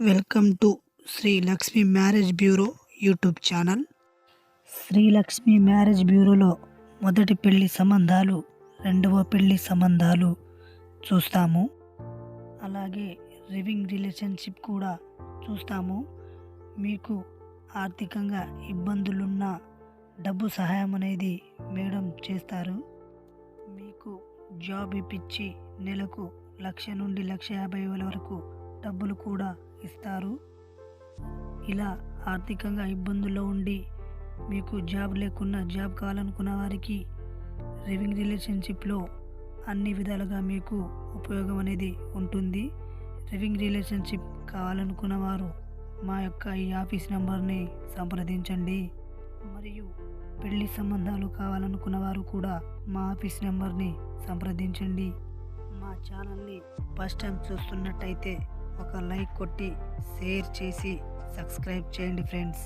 Welcome to Shri Lakshmi marriage bureau YouTube channel. Shri Lakshmi marriage బ్యూరోలో మొదటి పెళ్ళి సంబంధాలు రెండవ పెళ్ళి సంబంధాలు చూస్తాము. అలాగే లివింగ్ రిలేషన్షిప్ కూడా చూస్తాము. మీకు ఆర్థికంగా ఇబ్బందులున్న డబ్బు సహాయం అనేది మేడం చేస్తారు. మీకు జాబ్ ఇప్పించి నెలకు లక్ష నుండి లక్ష యాభై వేల వరకు డబ్బులు కూడా ఇస్తారు. ఇలా ఆర్థికంగా ఇబ్బందుల్లో ఉండి మీకు జాబ్ లేకున్నా జాబ్ కావాలనుకున్న వారికి లివింగ్ రిలేషన్షిప్లో అన్ని విధాలుగా మీకు ఉపయోగం అనేది ఉంటుంది. లివింగ్ రిలేషన్షిప్ కావాలనుకున్న వారు మా యొక్క ఈ ఆఫీస్ నెంబర్ని సంప్రదించండి. మరియు పెళ్ళి సంబంధాలు కావాలనుకున్న వారు కూడా మా ఆఫీస్ నెంబర్ని సంప్రదించండి. మా ఛానల్ని ఫస్ట్ టైం చూస్తున్నట్టయితే ఒక లైక్ కొట్టి షేర్ చేసి సబ్స్క్రైబ్ చేయండి ఫ్రెండ్స్.